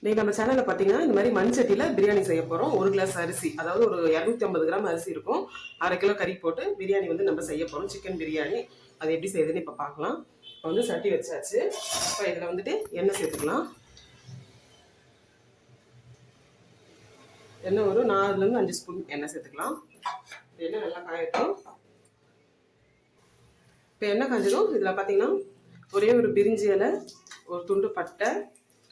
இன்னைக்கு நம்ம சேனல்ல பாத்தீங்கன்னா இந்த மாதிரி மண்சட்டியில் பிரியாணி செய்ய போறோம். ஒரு கிளாஸ் அரிசி. அதாவது ஒரு இரநூத்தி ஐம்பது கிராம் அரிசி இருக்கும். அரை கிலோ கறி போட்டு பிரியாணி வந்து நம்ம செய்ய போறோம். சிக்கன் பிரியாணி. அது எப்படி செய்யுதுன்னு இப்போ பார்க்கலாம் இப்போ வந்து சட்டி வச்சாச்சு. இப்போ இதில் வந்துட்டு எண்ணெய் சேர்த்துக்கலாம். எண்ணெய் ஒரு நாலுலேருந்து அஞ்சு ஸ்பூன் எண்ணெய் சேர்த்துக்கலாம். எண்ணெய் நல்லா காயட்டும். இப்போ எண்ணெய் காஞ்சிடும் இதில் பார்த்தீங்கன்னா ஒரே ஒரு பிரிஞ்சி இலை ஒரு துண்டு பட்டை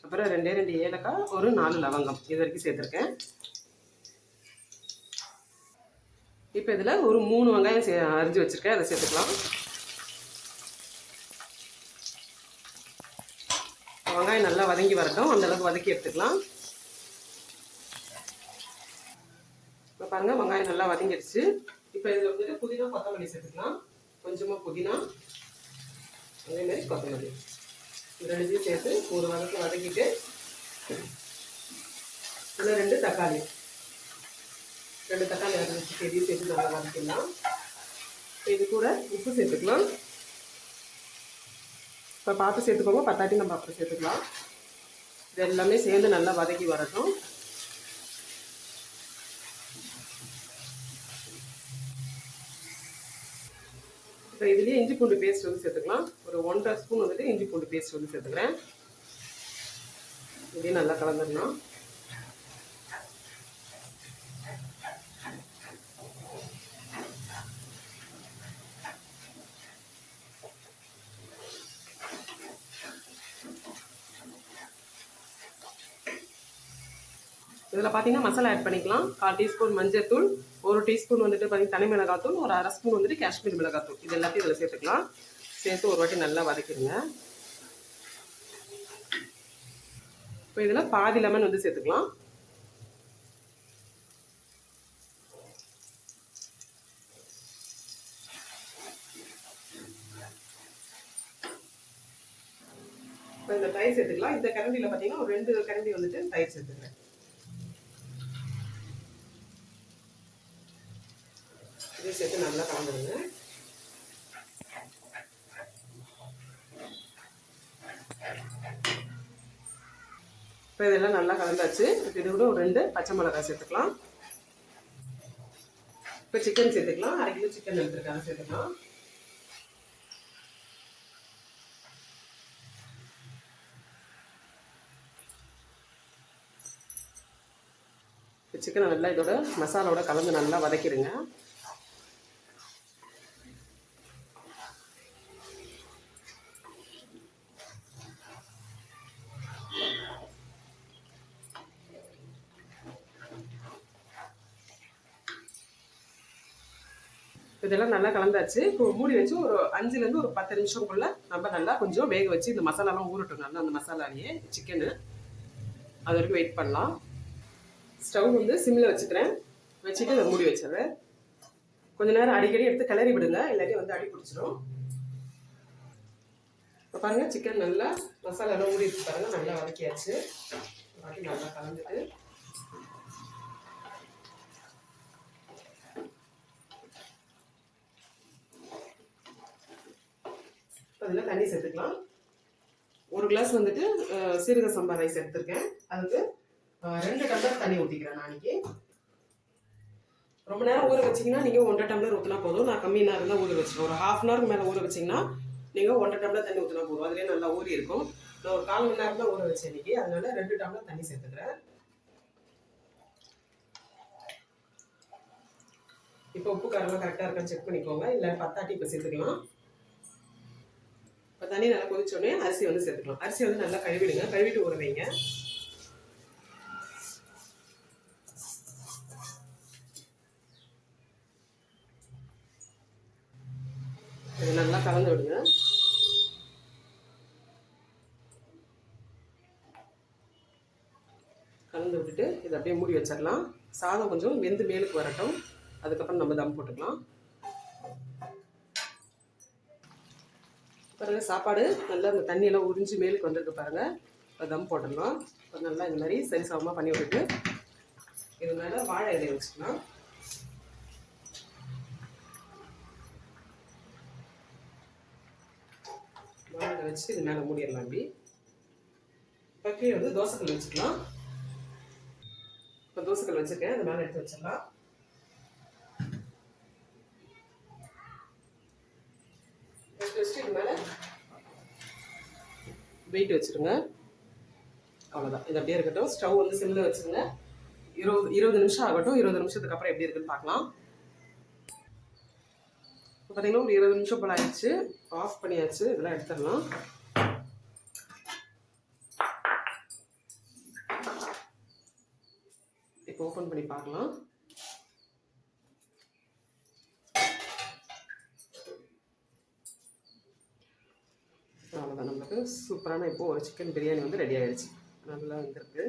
அப்புறம் ரெண்டே ரெண்டு ஏலக்காய் ஒரு நாலு லவங்கம். இது வரைக்கும் சேர்த்துருக்கேன். இப்போ இதில் ஒரு மூணு வெங்காயம் சே அரிஞ்சு வச்சுருக்கேன். அதை சேர்த்துக்கலாம். வெங்காயம் நல்லா வதங்கி வரட்டும். அந்த அளவுக்கு வதக்கி எடுத்துக்கலாம். இப்போ பாருங்கள் வெங்காயம் நல்லா வதங்கிடுச்சு. இப்போ இதில் வந்துட்டு புதினா கொத்தமல்லி சேர்த்துக்கலாம். கொஞ்சமாக புதினா. அதேமாதிரி கொத்தமல்லி. ரெண்டுத்தையும் சேர்த்து ஒரு வதக்கு வதக்கிட்டு இன்னும் ரெண்டு தக்காளி. ரெண்டு தக்காளி அரைச்சி பெரிய சேர்த்து நல்லா வதக்கிடலாம். இது கூட உப்பு சேர்த்துக்கலாம். இப்போ பார்த்து சேர்த்துக்கோங்க. பத்தாட்டி நம்ம அப்புறம் சேர்த்துக்கலாம். இது எல்லாமே சேர்ந்து நல்லா வதக்கி வரட்டும். இப்போ இதுலேயே இஞ்சி பூண்டு பேஸ்ட் வந்து சேர்த்துக்கலாம். ஒரு ஒன்றரை ஸ்பூன் வந்துட்டு இஞ்சி பூண்டு பேஸ்ட் வந்து சேர்த்துக்கிறேன். இப்படியே நல்லா கலந்துடணும். இதில் பார்த்தீங்கன்னா மசாலா ஆட் பண்ணிக்கலாம். கால் டீஸ்பூன் மஞ்சள்தூள் ஒரு டீஸ்பூன் வந்துட்டு பார்த்தீங்கன்னா தனி மிளகாத்தூள் ஒரு அரை ஸ்பூன் வந்துட்டு காஷ்மீர் மிளகாத்தூள் இது எல்லாத்தையும் இதில் சேர்த்துக்கலாம். சேர்த்து ஒரு வாட்டி நல்லா வதக்கிடுங்க. இப்போ இதில் பாதி லெமன் வந்து சேர்த்துக்கலாம். இப்போ இந்த தயிர் சேர்த்துக்கலாம். இந்த கரண்டியில் பார்த்தீங்கன்னா ஒரு ரெண்டு கரண்டி வந்துட்டு தயிர் சேர்த்துக்கிறேன். இதையும் சேர்த்து நல்லா கலந்துருங்க. இப்போ இதெல்லாம் நல்லா கலந்தாச்சு. இப்போ இது கூட ஒரு ரெண்டு பச்சை மிளகாய் சேர்த்துக்கலாம். இப்போ சிக்கன் சேர்த்துக்கலாம். அரை கிலோ சிக்கன் எடுத்துருக்காங்க சேர்த்துக்கலாம். இப்போ சிக்கனை நல்லா இதோட மசாலாவோட கலந்து நல்லா வதக்கிடுங்க. இதெல்லாம் நல்லா கலந்தாச்சு. இப்போ மூடி வச்சு ஒரு அஞ்சுலேருந்து ஒரு பத்து நிமிஷம்குள்ள நம்ம நல்லா கொஞ்சம் வேக வச்சு இந்த மசாலாலாம் ஊறட்டும். நல்லா அந்த மசாலாலேயே சிக்கனு அது வரைக்கும் வெயிட் பண்ணலாம். ஸ்டவ் வந்து சிம்மில் வச்சுக்கிறேன். வச்சுட்டு அதை மூடி வச்சிடுறேன். கொஞ்ச நேரம் அடிக்கடி எடுத்து கிளறி விடுங்க. இல்லாட்டி வந்து அடி பிடிச்சிரும். இப்போ பாருங்கள் சிக்கன் நல்லா மசாலாலாம் ஊறி இருக்கு பாருங்கள் நல்லா வதக்கியாச்சு. நல்லா கலந்துட்டு. அதில் தண்ணி சேர்த்துக்கலாம். ஒரு கிளாஸ் வந்துட்டு சீரக சம்பா ரைஸ் எடுத்திருக்கேன். அதுக்கு ரெண்டு டம்ளர் தண்ணி ஊற்றிக்கிறேன் நாளைக்கு ரொம்ப நேரம் ஊற வச்சிங்கன்னா நீங்கள் ஒன்றரை டம்ளர் ஊற்றினா போதும். நான் கம்மி நேரம் தான் ஊற வச்சிருக்கேன். ஒரு ஹாஃப் அன் ஹவருக்கு மேலே ஊற வச்சிங்கன்னா நீங்கள் ஒன்றரை டம்ளர் தண்ணி ஊற்றினா போதும். அதுலேயே நல்லா ஊறி இருக்கும். நான் ஒரு கால் மணி நேரம் தான் ஊற வச்சேன் இன்றைக்கி அதனால ரெண்டு டம்ளர் தண்ணி சேர்த்துக்கிறேன். இப்போ உப்பு காரெல்லாம் கரெக்டாக இருக்கான்னு செக் பண்ணிக்கோங்க. இல்லை பத்தாட்டி இப்போ சேர்த்துக்கலாம். இப்போ தண்ணி நல்லா கொதிச்சோடனே அரிசி வந்து சேர்த்துக்கலாம். அரிசி வந்து நல்லா கழுவிடுங்க. கழுவிட்டு ஊற வைங்க. நல்லா கலந்து விடுங்க. கலந்து விட்டுட்டு இதை அப்படியே மூடி வச்சிடலாம். சாதம் கொஞ்சம் வெந்து மேலுக்கு வரட்டும். அதுக்கப்புறம் நம்ம தம் போட்டுக்கலாம். பிறகு சாப்பாடு நல்லா இந்த தண்ணியெல்லாம் உறிஞ்சி மேலுக்கு வந்திருக்கு பாருங்க. தம் போட்டுடலாம் இப்போ நல்லா இந்த மாதிரி சரிசமமாக பண்ணி விட்டுட்டு இது மேலே வாழை இலையை வச்சுக்கலாம். வாழை வச்சு இது மேலே மூடிடலாம் அப்படி இப்போ கீழே வந்து தோசைக்கல் வச்சுக்கலாம். இப்போ தோசைக்கல் வச்சுருக்கேன். அது மேலே எடுத்து வச்சிடலாம். வச்சுட்டு இது மேலே வெயிட் வச்சுருங்க அவ்வளோதான் இது அப்படியே இருக்கட்டும். ஸ்டவ் வந்து சிம்மில் வச்சுருங்க இருபது இருபது நிமிஷம் ஆகட்டும். இருபது நிமிஷத்துக்கு அப்புறம் எப்படி இருக்குன்னு பார்க்கலாம். இப்போ பார்த்தீங்கன்னா ஒரு இருபது நிமிஷம் போல் ஆயிடுச்சு. ஆஃப் பண்ணியாச்சு. இதெல்லாம் எடுத்துடலாம். இப்போ ஓப்பன் பண்ணி பார்க்கலாம் அவ்வளோதான் நம்மளுக்கு சூப்பரான இப்போ ஒரு சிக்கன் பிரியாணி வந்து ரெடி ஆயிடுச்சு நல்லா வந்திருக்கு.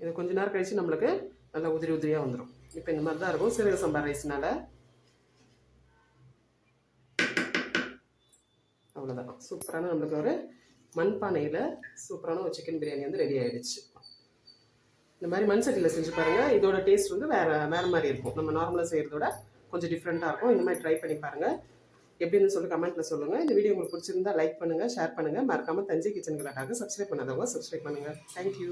இது கொஞ்ச நேரம் கழிச்சு நம்மளுக்கு நல்லா உதிரி உதிரியாக வந்துடும் இப்போ இந்த மாதிரி தான் இருக்கும். சீரக சம்பா ரைஸ்னால. அவ்வளோதான் சூப்பரான நம்மளுக்கு ஒரு மண்பானையில் சூப்பரான ஒரு சிக்கன் பிரியாணி வந்து ரெடி ஆயிடுச்சு. இந்த மாதிரி மண் சட்டியில் செஞ்சு பாருங்கள் இதோட டேஸ்ட் வந்து வேறு வேறு மாதிரி இருக்கும். நம்ம நார்மலாக செய்கிறதோட கொஞ்சம் டிஃப்ரெண்ட்டாக இருக்கும். இந்த மாதிரி ட்ரை பண்ணி பாருங்கள் எப்படின்னு சொல்லி கமெண்ட்டில் சொல்லுங்கள் இந்த வீடியோ உங்களுக்கு பிடிச்சிருந்தா லைக் பண்ணுங்கள் ஷேர் பண்ணுங்கள் மறக்காமல் தஞ்சை கிச்சன் கலாட்டாக சப்ஸ்கிரைப் பண்ணாதவங்க சப்ஸ்கிரைப் பண்ணுங்கள் தேங்க்யூ